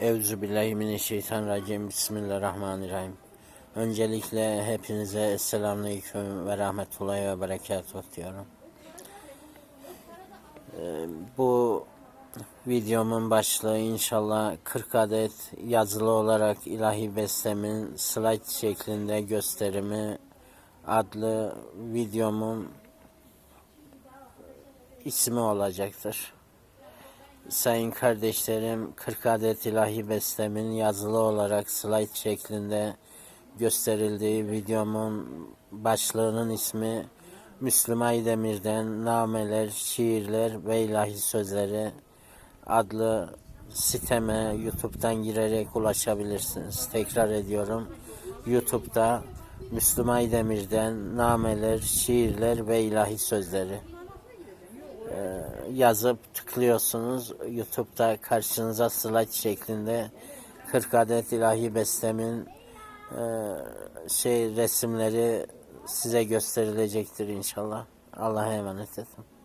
Euzubillahimineşşeytanirracim. Bismillahirrahmanirrahim. Öncelikle hepinize selamünaleyküm ve rahmetullahi ve berekatuhu diyorum. Ee, bu videomun başlığı inşallah 40 adet yazılı olarak ilahi beslemin slide şeklinde gösterimi adlı videomun ismi olacaktır. Sayın kardeşlerim 40 adet ilahi beslemin yazılı olarak slide şeklinde gösterildiği videomun başlığının ismi Müslüm Aydemir'den Nameler, Şiirler ve ilahi Sözleri adlı siteme YouTube'dan girerek ulaşabilirsiniz. Tekrar ediyorum. YouTube'da Müslüm Aydemir'den Nameler, Şiirler ve ilahi Sözleri yazıp tıklıyorsunuz. YouTube'da karşınıza slide şeklinde 40 adet ilahi beslemin e, şey resimleri size gösterilecektir inşallah. Allah'a emanet edin.